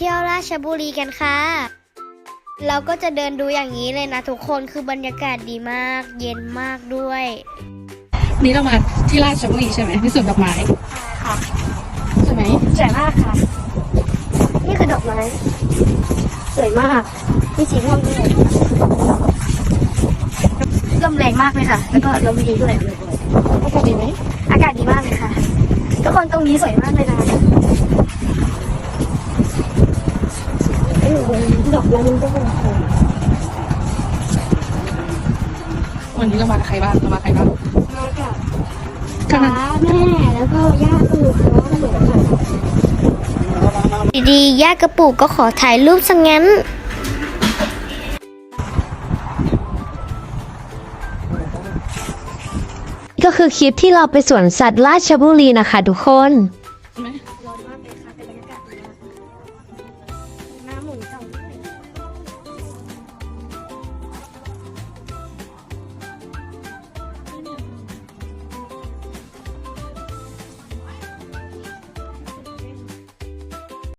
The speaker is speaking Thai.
ที่ยวราชบุรีกันค่ะ เราก็จะเดินดูอย่างนี้เลยนะทุกคนคือบรรยากาศดีมาก เย็นมากด้วย นี่เรามาที่ราชบุรีใช่ไหมที่สวนดอกไม้ค่ะใช่ไหมสวยมากค่ะ นี่คือดอกไม้สวยมากมีสีม่วงด้วยลมแรงมากเลยค่ะ แล้วก็ลมดีด้วยอากาศดีไหมอากาศดีมากเลยค่ะ ทุกคนตรงนี้สวยมากเลยนะ ดอกละมุนก็เป็นวันนี้เรามากับใครบ้างเรามาใครบ้างมากับกัป้านแม่แล้วก็ย่าปู่แล้วก็หนูค่ะดีๆย่ากับปู่ก็ขอถ่ายรูปสังงั้น ก็คือคลิปที่เราไปสวนสัตว์ราชบุรีนะคะทุกคนใช่ไหมร้อนมากเลยค่ะเป็นบรรยากาศดีมากน้ำหมุนจัง